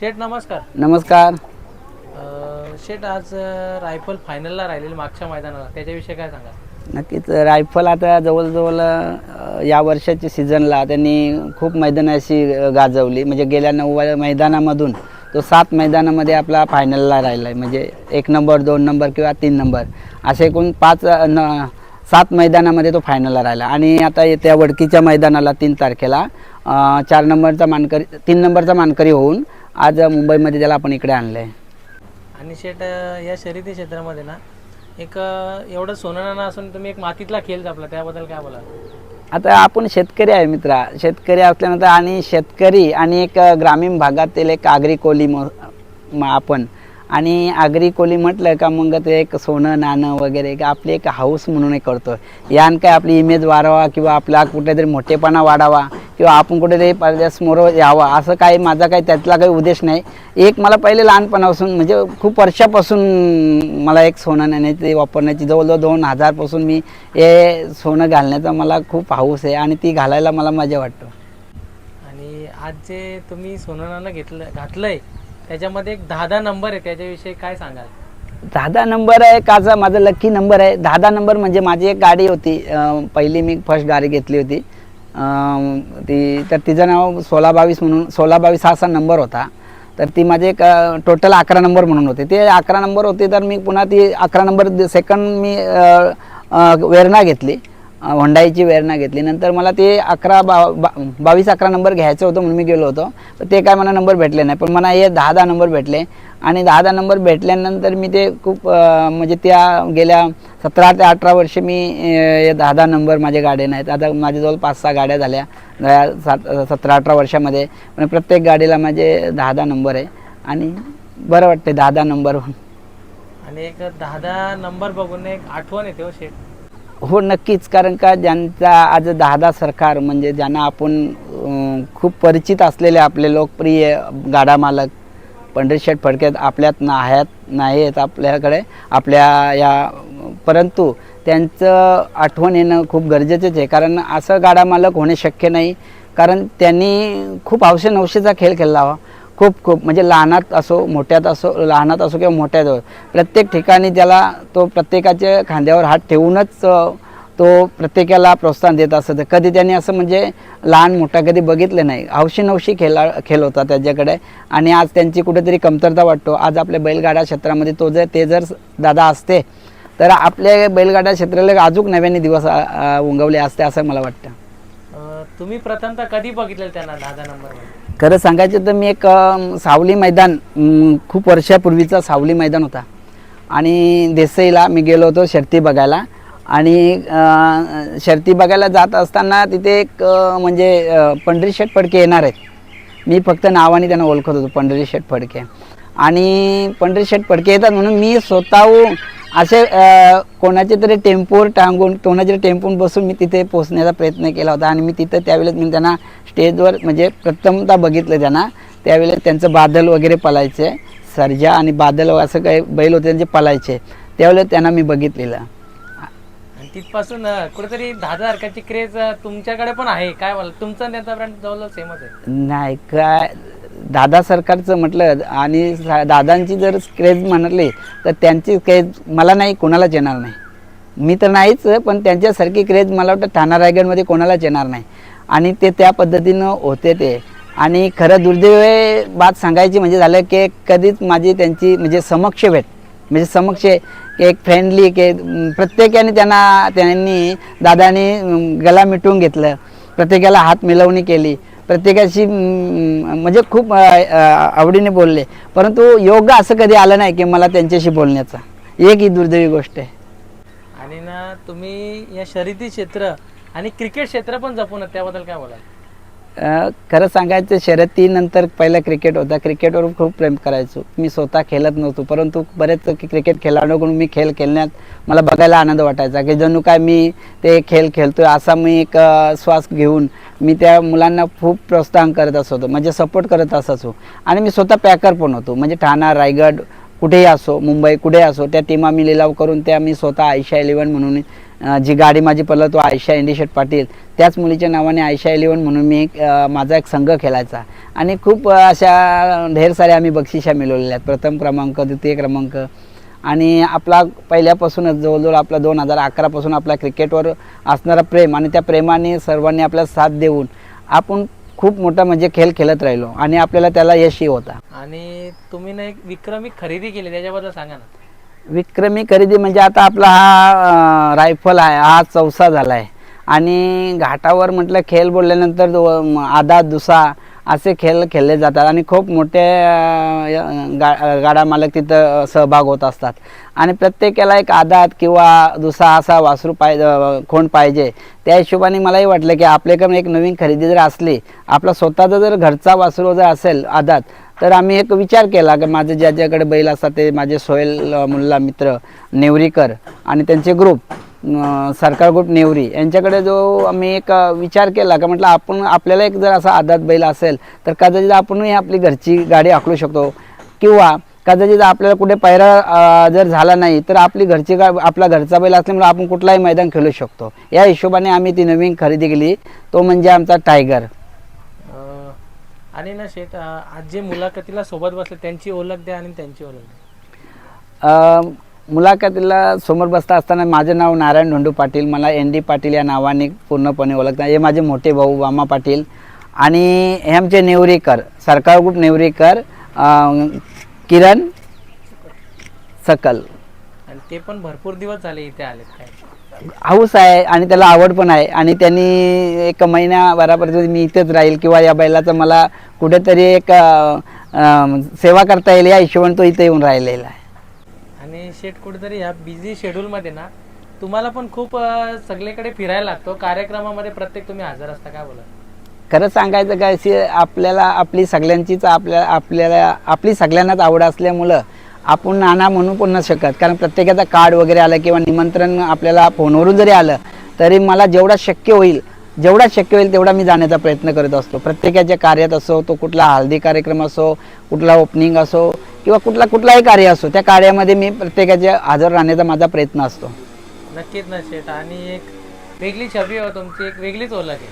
शेठ नमस्कार. नमस्कार. अं, शेठ आज अं, रायफल फायनलला राहिलेली मागच्या मैदानाला. त्याच्याविषयी काय सांगा नक्कीच रायफल आता जवळजवळ अ, या वर्षाच्या सीझनला त्यांनी खूप मैदानं अशी अ, गाजवली. म्हणजे गेल्या नऊ मैदानामधून तो सात मैदानामध्ये आपला फायनलला राहिला आहे म्हणजे एक नंबर दोन नंबर किंवा तीन नंबर असे एकूण पाच अ, न सात मैदानामध्ये तो फायनलला राहिला. आणि आता येत्या वडकीच्या मैदानाला तीन तारखेला अ, चार नंबरचा मानकरी तीन नंबरचा मानकरी होऊन आज मुंबईमध्ये त्याला आपण इकडे आणलं आहे आणि अं, या शर्यती क्षेत्रामध्ये ना एक एवढं सोनं नाणं असून तुम्ही एक मातीतला खेळ जपला त्याबद्दल काय बोला आता आपण शेतकरी आहे मित्रा. शेतकरी असल्यानंतर आणि शेतकरी आणि एक ग्रामीण भागातील एक आगरी कोली आपण आणि आगरी कोली म्हटलं का मग ते एक सोनं नाणं वगैरे का आपली एक हाऊस म्हणून एक करतो यान काय आपली इमेज वाढवा किंवा आपला कुठेतरी मोठेपणा वाढावा किंवा आपण कुठेतरी पडद्यासमोर यावा असं काही माझा काही त्यातला काही उद्देश नाही. एक मला पहिले लहानपणापासून म्हणजे खूप वर्षापासून मला एक सोनं नाण्याची वापरण्याची जवळजवळ दोन हजारपासून मी हे सोनं घालण्याचा मला खूप हाऊस आहे आणि ती घालायला मला मजा वाटतो. आणि आज जे तुम्ही सोनं नाणं घेतलं आहे त्याच्यामध्ये एक दहा दहा नंबर आहे त्याच्याविषयी काय सांगाल? दहा नंबर आहे काचा माझा लक्की नंबर आहे. दहा नंबर म्हणजे माझी एक गाडी होती पहिली मी फर्स्ट गाडी घेतली होती. ती तर तिचं नाव सोळा बावीस म्हणून सोळा बावीस हा असा नंबर होता. तर ती माझे एक टोटल अकरा नंबर म्हणून होते. ते अकरा नंबर होते तर मी पुन्हा ती अकरा नंबर सेकंड मी वेरणा घेतली. होंडाईची वेरणा घेतली. नंतर मला ते अकरा बा बा- बावीस अकरा नंबर घ्यायचं होतं म्हणून मी गेलो होतो. पण ते काय मला नंबर भेटले नाही. पण मला हे दहा दहा नंबर भेटले. आणि दहा दहा नंबर भेटल्यानंतर मी ते खूप म्हणजे त्या गेल्या सतरा ते अठरा वर्ष मी हे दहा दहा नंबर माझ्या गाड्या नाहीत. आता माझ्याजवळ पाच सहा गाड्या झाल्या. सात सतरा अठरा वर्षामध्ये. पण प्रत्येक गाडीला माझे दहा दहा नंबर आहे. आणि बरं वाटते दहा दहा नंबर आणि एक दहा दहा नंबर बघून एक आठवण येते हो शेठ. हो नक्कीच. कारण का ज्यांचा आज दहादा सरकार म्हणजे ज्यांना आपण खूप परिचित असलेले आपले लोकप्रिय गाडा मालक पंढरीशेठ फडकेत आपल्यात ना आहेत नाही आहेत आपल्याकडे आपल्या या परंतु त्यांचं आठवण येणं खूप गरजेचंच आहे. कारण असं गाडा मालक होणे शक्य नाही. कारण त्यांनी खूप हौशे नवशेचा खेळ खेळला. हवा खूप खूप म्हणजे लहानात असो मोठ्यात असो लहानात असो किंवा मोठ्यात असो प्रत्येक ठिकाणी त्याला तो प्रत्येकाच्या खांद्यावर हात ठेवूनच तो प्रत्येकाला प्रोत्साहन देत असत. कधी त्याने असं म्हणजे लहान मोठा कधी बघितलं नाही. हौशी नवशी खेळा खेळ होता त्याच्याकडे आणि आज त्यांची कुठेतरी कमतरता वाटतो. आज आपल्या बैलगाडा क्षेत्रामध्ये तो जर ते जर दादा असते तर आपल्या बैलगाडा क्षेत्राला अजून नव्याने दिवस उंगवले असते असं मला वाटतं. तुम्ही प्रथमतः कधी बघितलं त्यांना दादा नंबर खरं सांगायचं तर मी एक सावली मैदान खूप वर्षापूर्वीचा सावली मैदान होता. आणि देसाईला मी गेलो होतो शर्ती बघायला. आणि शर्ती बघायला जात असताना तिथे एक म्हणजे पंढरी शेठ फडके येणार आहेत. मी फक्त नावाने त्यांना ओळखत होतो पंढरी शेठ फडके. आणि पंढरी शेठ फडके येतात म्हणून मी स्वतःहून असे कोणाचे तरी टेम्पोवर टांगून कोणाच्या टेम्पोवर बसून मी तिथे पोचण्याचा प्रयत्न केला होता. आणि मी तिथं त्यावेळेस मी त्यांना स्टेजवर म्हणजे प्रथमतः बघितलं त्यांना. त्यावेळेस त्यांचं बादल वगैरे पलायचे. सर्जा आणि बादल असं काही बैल होते त्यांचे पलायचे. त्यावेळेस त्यांना मी बघितलेलं. आणि तिथपासून कुठेतरी दहा हरकाची क्रेज तुमच्याकडे पण आहे. काय तुमचा त्यांचा ब्रँड जवळ सेमच आहे. नाही काय दादा सरकारचं म्हटलं आणि दादांची जर क्रेज म्हटली तर त्यांची क्रेज मला नाही कोणालाच येणार नाही. मी तर नाहीच पण त्यांच्यासारखी क्रेज मला वाटतं ठाणा रायगडमध्ये कोणालाच येणार नाही. आणि ते त्या पद्धतीनं होते ते. आणि खरं दुर्दैव बात सांगायची म्हणजे झालं की कधीच माझी त्यांची म्हणजे समक्ष भेट म्हणजे समक्ष की एक फ्रेंडली की प्रत्येकाने त्यांना त्यांनी दादाने गला मिटवून घेतलं. प्रत्येकाला हात मिळवणी केली. प्रत्येकाशी म्हणजे खूप आवडीने बोलले. परंतु योग असं कधी आलं नाही की मला त्यांच्याशी बोलण्याचा. एक ही दुर्दैवी गोष्ट आहे. आणि ना तुम्ही या शर्यती क्षेत्र आणि क्रिकेट क्षेत्र पण जपून त्याबद्दल काय बोलाल? खरं सांगायचं शर्यतीनंतर पहिलं क्रिकेट होता. क्रिकेटवर खूप प्रेम करायचो. मी स्वतः खेळत नव्हतो परंतु बरेच क्रिकेट खेळाडूकडून मी खेळ खेळण्यात मला बघायला आनंद वाटायचा. की जणू काय मी ते खेळ खेळतोय असा मी एक श्वास घेऊन मी त्या मुलांना खूप प्रोत्साहन करत असतो म्हणजे सपोर्ट करत असायचो. आणि मी स्वतः पॅकर पण होतो. म्हणजे ठाणा रायगड कुठेही असो मुंबई कुठेही असो त्या टीमा मी लिलाव करून त्या मी स्वतः आयशा इलेवन म्हणून जी गाडी माझी पडलं तो आयशा इंडिशेट पाटील त्याच मुलीच्या नावाने आयशा इलेवन म्हणून मी एक माझा एक संघ खेळायचा. आणि खूप अशा ढेर साऱ्या आम्ही बक्षिशा मिळवलेल्या आहेत. प्रथम क्रमांक द्वितीय क्रमांक. आणि आपला पहिल्यापासूनच जवळजवळ आपला दोन हजार अकरापासून आपला क्रिकेटवर असणारा प्रेम आणि त्या प्रेमाने सर्वांनी आपला साथ देऊन आपण खूप मोठा म्हणजे खेळ खेळत राहिलो आणि आपल्याला त्याला यशही होता. आणि तुम्ही ना एक विक्रमी खरेदी केली त्याच्याबद्दल सांगा ना. विक्रमी खरेदी म्हणजे आता आपला हा रायफल आहे हा चौसा झाला आहे आणि घाटावर म्हटलं खेळ बोलल्यानंतर दो- दुसा असे खेळ खेळले जातात आणि खूप मोठे गा गाडा मालक तिथं सहभाग होत असतात. आणि प्रत्येकाला एक आदात किंवा दुसरा असा वासरू पाहिजे खोंड पाहिजे त्या हिशोबाने मलाही वाटलं की आपल्याकडून एक नवीन खरेदी जर असली आपला स्वतःचा जर घरचा वासरू जर असेल आदात तर आम्ही एक विचार केला की माझं ज्याच्याकडे बैल असतात ते माझे सोहेल मुल्ला मित्र नेवरीकर आणि त्यांचे ग्रुप सरकार ग्रुप नेवरी यांच्याकडे जो आम्ही एक विचार केला का म्हटलं आपण आपल्याला एक जर असा आदात बैल असेल तर कदाचित आपणही आपली घरची गाडी आखलू शकतो. किंवा कदाचित आपल्याला कुठे पायरा जर झाला नाही तर आपली घरची गा आपला घरचा बैल असल्यामुळे आपण कुठलाही मैदान खेळू शकतो. या हिशोबाने आम्ही ती नवीन खरेदी केली. तो म्हणजे आमचा टायगर आणि ना शेठ अं, आज जे मुलाखतीला सोबत बसले त्यांची ओळख द्या आणि त्यांची ओळख द्या. मुलाखतीला समोर बसता असताना माझं नाव नारायण धोंडू पाटील मला एन डी पाटील या नावाने पूर्णपणे ओळखतात. हे माझे मोठे भाऊ वामा पाटील आणि हे आमचे नेवरीकर सरकार ग्रुप नेवरीकर किरण सकल. आणि ते पण भरपूर दिवस झाले इथे आलेत काय? हाऊस आहे आणि त्याला आवड पण आहे. आणि त्यांनी एक महिन्याभरापर्यंत मी इथेच राहील किंवा या बैलाचं मला कुठेतरी एक सेवा करता येईल या हिशोबाने तो इथे येऊन राहिलेला आहे. आणि शेठ कुठेतरी ह्या बिझी शेड्यूलमध्ये ना तुम्हाला पण खूप सगळीकडे फिरायला लागतो. कार्यक्रमामध्ये प्रत्येक तुम्ही हजर असता काय बोला खरं सांगायचं काय आपल्याला आपली सगळ्यांचीच आपल्या आपल्याला आपली सगळ्यांनाच आवड असल्यामुळं आपण नाना म्हणू पण न शकत. कारण प्रत्येकाचा कार्ड वगैरे आलं किंवा निमंत्रण आपल्याला फोनवरून जरी आलं तरी मला जेवढा शक्य होईल जेवढा शक्य होईल तेवढा मी जाण्याचा प्रयत्न करत असतो. प्रत्येकाच्या कार्यात असो तो कुठला हळदी कार्यक्रम असो कुठला ओपनिंग असो किंवा कुठला कुठलाही कार्य असो त्या कार्यामध्ये मी प्रत्येकाच्या हजर राहण्याचा माझा प्रयत्न असतो. नक्कीच ना शेठ. आणि एक वेगळी छबी आहे तुमची. एक वेगळीच ओळख आहे.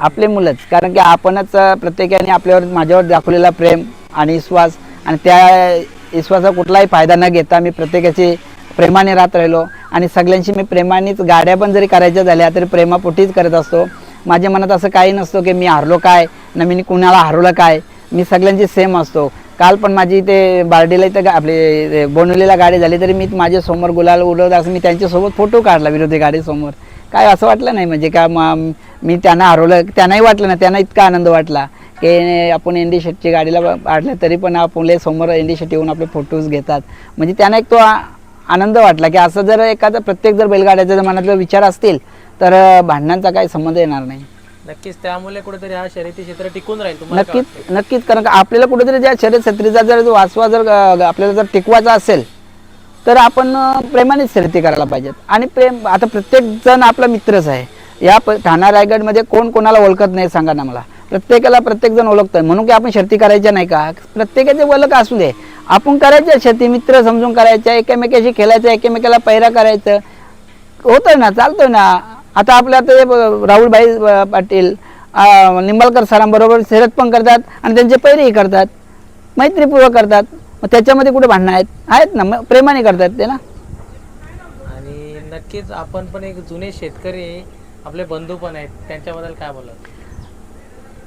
आपले मुलंच. कारण की आपणच प्रत्येकाने आपल्यावर माझ्यावर दाखवलेला प्रेम आणि विश्वास आणि त्या विश्वासाचा कुठलाही फायदा न घेता मी प्रत्येकाची प्रेमाने राहत राहिलो. आणि सगळ्यांशी मी प्रेमानेच गाड्या पण जरी करायच्या झाल्या तरी प्रेमापोटीच करत असतो. माझ्या मनात असं काही नसतं की मी हारलो काय? न मी कुणाला हरवलं काय? मी सगळ्यांची सेम असतो. काल पण माझी ते बार्डीला इथं गा- आपली बोनवलीला गाडी झाली तरी मी माझ्यासमोर गुलाल उडवत असं मी त्यांच्यासोबत फोटो काढला विरोधी गाडीसमोर. काय असं वाटलं नाही? म्हणजे का मी त्यांना हरवलं त्यांनाही वाटलं ना त्यांना इतका आनंद वाटला. की आपण एनडी शेटची गाडीला काढलं तरी पण आपले समोर एनडी शेट येऊन आपले फोटोज घेतात. म्हणजे त्यांना एक तो आनंद वाटला की असं जर एखादा प्रत्येक जर बैलगाड्याच्या जर मनातले विचार असतील तर भांडणांचा काही संबंध येणार नाही. नक्कीच त्यामुळे कुठेतरी हा शर्यती क्षेत्र टिकून राहील नक्कीच नक्कीच कारण का आपल्याला कुठेतरी ज्या शर्यत छत्रीचा जर जो वाचवा जर आपल्याला जर टिकवायचा असेल तर आपण प्रेमानेच शर्यती करायला पाहिजेत. आणि प्रेम आता प्रत्येक जण आपला मित्रच आहे. या ठाणा रायगडमध्ये कोण कोणाला ओळखत नाही सांगा ना मला. प्रत्येकाला प्रत्येकजण ओळखतं म्हणून की आपण शर्ती करायच्या नाही का? प्रत्येकाचे ओळख असू दे. आपण करायच्या शर्ती मित्र समजून करायच्या एकमेकाशी खेळायचं एकमेकाला पैरा करायचं. होतं ना चालतोय ना. आता आपल्या ते राहुलभाई पाटील निंबाळकर सरांबरोबर शर्यत पण करतात आणि त्यांचे पैरेही करतात. मैत्रीपूर्वक करतात. मग त्याच्यामध्ये कुठे भांडणं आहेत? आहेत ना मग प्रेमाने करतात ते ना. आणि नक्कीच आपण पण एक जुने शेतकरी आपले बंधू पण आहेत. त्यांच्याबद्दल काय बोला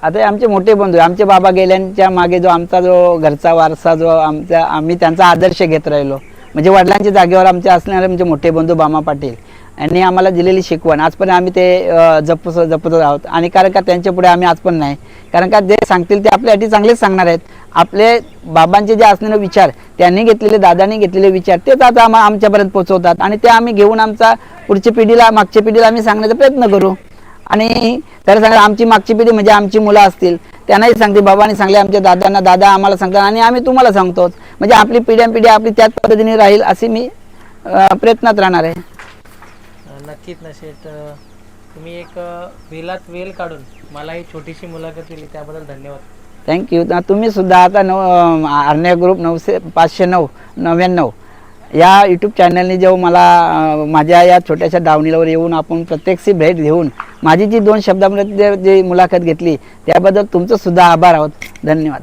आता हे आमचे मोठे बंधू आहे. आमचे बाबा गेल्यांच्या मागे जो आमचा जो घरचा वारसा जो आमचा आम्ही त्यांचा आदर्श घेत राहिलो. म्हणजे वडिलांच्या जागेवर आमचे असणारे म्हणजे मोठे बंधू बामा पाटील यांनी आम्हाला दिलेली शिकवण. आज पण आम्ही ते जप जपत आहोत. आणि कारण का त्यांच्या पुढे आम्ही आज पण नाही. कारण का जे सांगतील ते आपल्यासाठी चांगलेच सांगणार आहेत. आपले बाबांचे जे असलेले विचार त्यांनी घेतलेले दादांनी घेतलेले विचार तेच आता आम्हा आमच्यापर्यंत पोहोचवतात. आणि ते आम्ही घेऊन आमचा पुढच्या पिढीला मागच्या पिढीला आम्ही सांगण्याचा प्रयत्न करू. आणि तर सांगा आमची मागची पिढी म्हणजे आमची मुलं असतील. त्यांनाही सांगते बाबांनी सांगले आमच्या दादांना दादा आम्हाला सांगतात आणि आम्ही तुम्हाला सांगतोच म्हणजे आपली पिढ्यानपिढी आपली त्याच पद्धतीने राहील अशी मी प्रयत्नात राहणार आहे. नक्कीच ना शेठ. तुम्ही एक वेलात वेल काढून मला ही छोटीशी मुलाखत दिली त्याबद्दल धन्यवाद. थँक्यू तुम्ही सुद्धा आता नऊ आर्ण्या ग्रुप नऊशे पाचशे नऊ नव्याण्णव या यूट्यूब चॅनलने जेव्हा मला माझ्या या छोट्याशा दावणीवर येऊन आपण प्रत्यक्ष भेट घेऊन माझी जी दोन शब्दामध्ये जी मुलाखत घेतली त्याबद्दल तुमचं सुद्धा आभार आहोत. धन्यवाद.